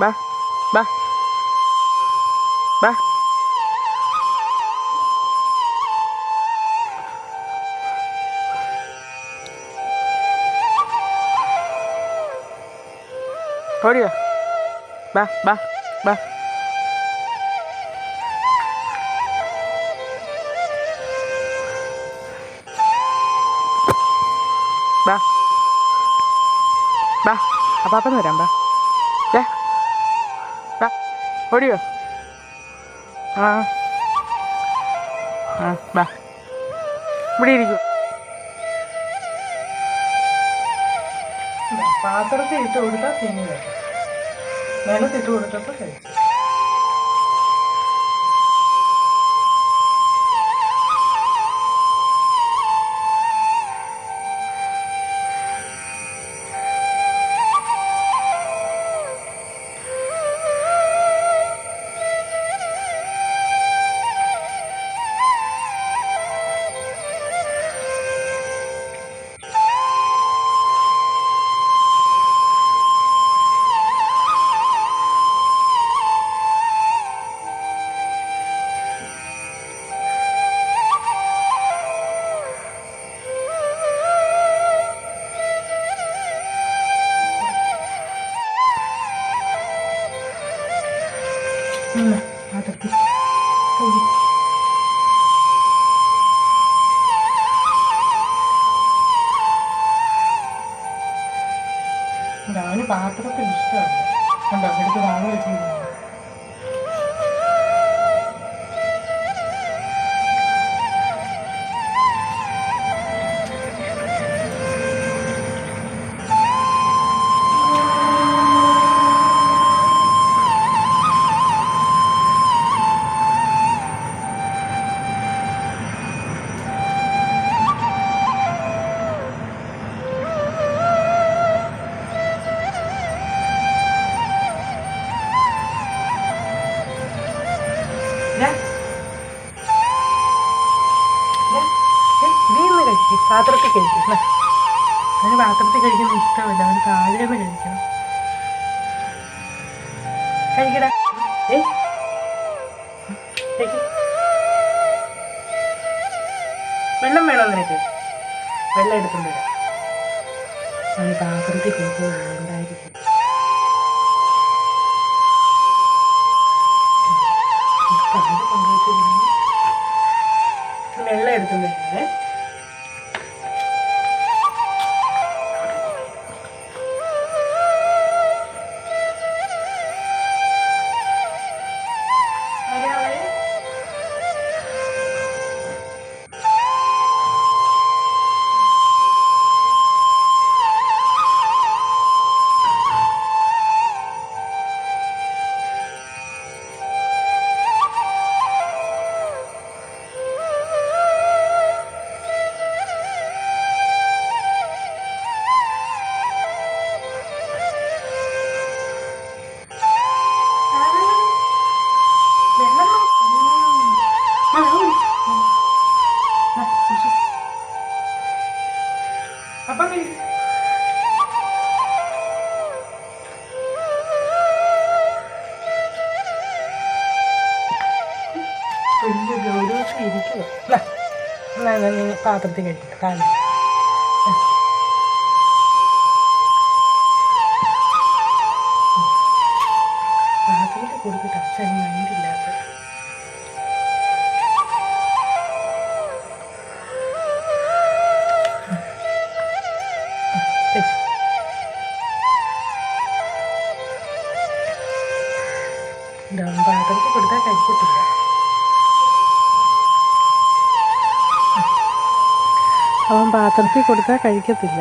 ബാ ബാ ബാ ഓടിയോ ബാ ബാ ബാ ബാ ബാ അപ്പാപ്പന്ന് വരാം ബാ ദേ ബാ ഓടിയോ ആ. ആ ബാ. ഇവിടെ ഇരിക്കൂ. പാത്രത്തിൽ ഇട്ട് കൊടുത്താൽ തിന്നു വേണം നിലത്തിട്ട് കൊടുത്തപ്പോൾ കഴിച്ചു. പാത്രത്തിൽ ഇഷ്ടമാണ് കണ്ടോ എടുത്ത് വാങ്ങി വെച്ചിരിക്കുന്നു കഴിക്കും പാത്രത്തിൽ കഴിക്കും അവന് പാത്രത്തിൽ കഴിക്കുന്ന ഇഷ്ടമല്ല അവന് താഴെ കഴിക്കണം കഴിക്കടാ. വെള്ളം വേണോ നിനക്ക് വെള്ളം വരാം അവന് പാത്രത്തിൽ കൊണ്ടുവച്ചിരുന്നു വെള്ളം വരാവേ വലിയ ഗൗരവത്തിൽ ഇരിക്കുക. പാത്രത്തിൽ കഴിക്കുക കാലം അവൻ പാത്രത്തിൽ കൊടുത്താൽ കഴിക്കത്തില്ല.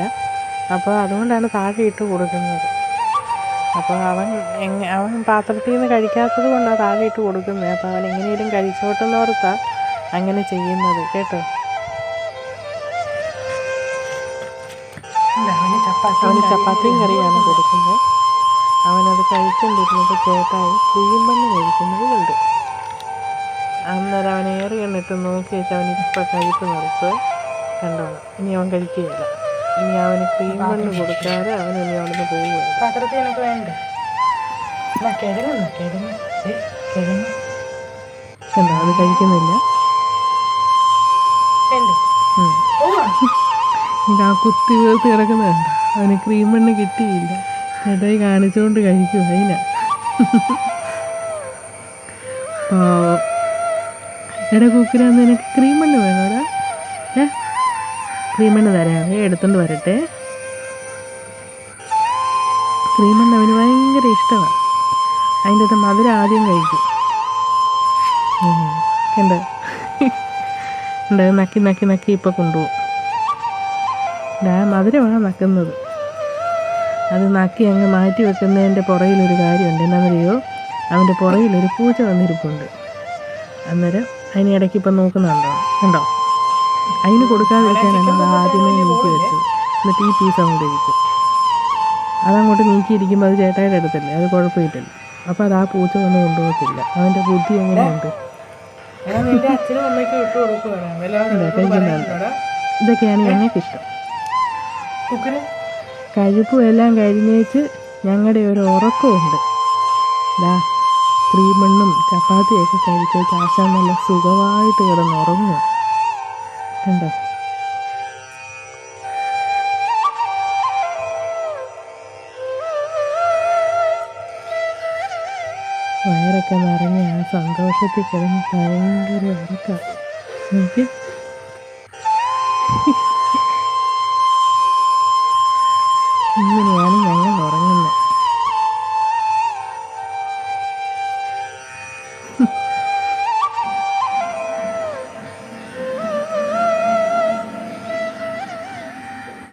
അപ്പോൾ അതുകൊണ്ടാണ് താഴെ ഇട്ട് കൊടുക്കുന്നത്. അപ്പോൾ അവൻ എങ്ങ അവൻ പാത്രത്തിൽ നിന്ന് കഴിക്കാത്തത് കൊണ്ടാണ് താഴെ ഇട്ട് കൊടുക്കുന്നത്. അപ്പോൾ അവൻ എങ്ങനെയും കഴിച്ചോട്ടെന്നോർത്താ അങ്ങനെ ചെയ്യുന്നത്. കേട്ടോ? അവന് ചപ്പാത്തിയും കറിയാണ് കൊടുക്കുന്നത്. അവനത് കഴിച്ചുകൊണ്ടിരുന്നപ്പോൾ ചേട്ടായി കുഴിമ്പണ്ണ് കഴിക്കുന്നത് കണ്ടു. അന്നേരം അവൻ ഏറി കണ്ടിട്ട് നോക്കി വെച്ച് അവൻ ഇപ്പം കഴിപ്പ് നിർത്ത് കണ്ടോളാം ഇനി അവൻ കഴിക്കുകയില്ല. ഇനി അവന് ക്രീം മണ്ണ് കൊടുക്കാതെ അവൻ ഇനി അവിടുന്ന് പോവുകയാണ്. പാത്രത്തിൽ എനിക്ക് വേണ്ട? കിഴങ്ങ് കിഴങ്ങ് ദേ, കിഴങ്ങ്. കണ്ടോ? അത് കഴിക്കുന്നില്ല. ഇത് ആ കുത്തി വീർത്ത് കിടക്കുന്ന കണ്ടോ? അവന് ക്രീം മണ്ണ് കിട്ടിയില്ല. ചേട്ടായി കാണിച്ചുകൊണ്ട് കഴിക്കും അതിനാ. പാവം. എടാ എനിക്ക് നിനക്ക് ക്രീം മണ്ണ് വേണോടാ? ഏ? ക്രീം എണ്ണ തരാവേ എടുത്തോണ്ട് വരട്ടെ. ക്രീമെണ്ണ അവന് ഭയങ്കര ഇഷ്ടമാണ് അതിന്റെ അകത്ത് മധുരം ആദ്യം കഴിക്കും. കണ്ടോ? ഉണ്ട് നക്കി നക്കി നക്കി ഇപ്പോൾ കൊണ്ടുപോകും. ഡാ മധുരമാണ് നക്കുന്നത്. അത് നക്കി അങ്ങ് മാറ്റി വെക്കുന്നതിന്റെ പുറയിലൊരു കാര്യമുണ്ട്. എന്നാന്നറിയോ അവന്റെ പുറയിലൊരു പൂച്ച വന്നിരിപ്പുണ്ട്. അന്നേരം അതിന് ഇടയ്ക്ക് ഇപ്പം നോക്കുന്നുണ്ടോ കണ്ടോ? അതിന് കൊടുക്കാതിരിക്കാനാണ് ആദ്യമേ നീക്കി വെച്ചത്. എന്നിട്ട് ഈ പീസ് അങ്ങോട്ട് ഇരിക്കും അതങ്ങോട്ട് നീക്കിയിരിക്കുമ്പോൾ അത് ചേട്ടായുടെ അടുത്തല്ലേ? അത് കുഴപ്പമില്ല അപ്പോൾ അത് ആ പൂച്ച ഒന്നും കൊണ്ടുപോകത്തില്ല. അവന്റെ ബുദ്ധി എങ്ങനെയുണ്ട് ഇതൊക്കെയാണ് ഞങ്ങൾക്ക് ഇഷ്ടം കഴുപ്പും കഴിപ്പും എല്ലാം കഴിഞ്ഞേച്ച് ഞങ്ങളുടെ ഒരു ഉറക്കമുണ്ട് ദാ ക്രീമണ്ണും ചപ്പാത്തിയൊക്കെ കഴിച്ചേച്ച് ആശാൻ നല്ല സുഖമായിട്ട് കിടന്ന് ഉറങ്ങുക കണ്ടോ? വയറൊക്കെ നിറഞ്ഞ് ആ സന്തോഷത്തിൽ കിടന്ന് ഭയങ്കര ഉറക്കാം. എനിക്ക് ഇങ്ങനെ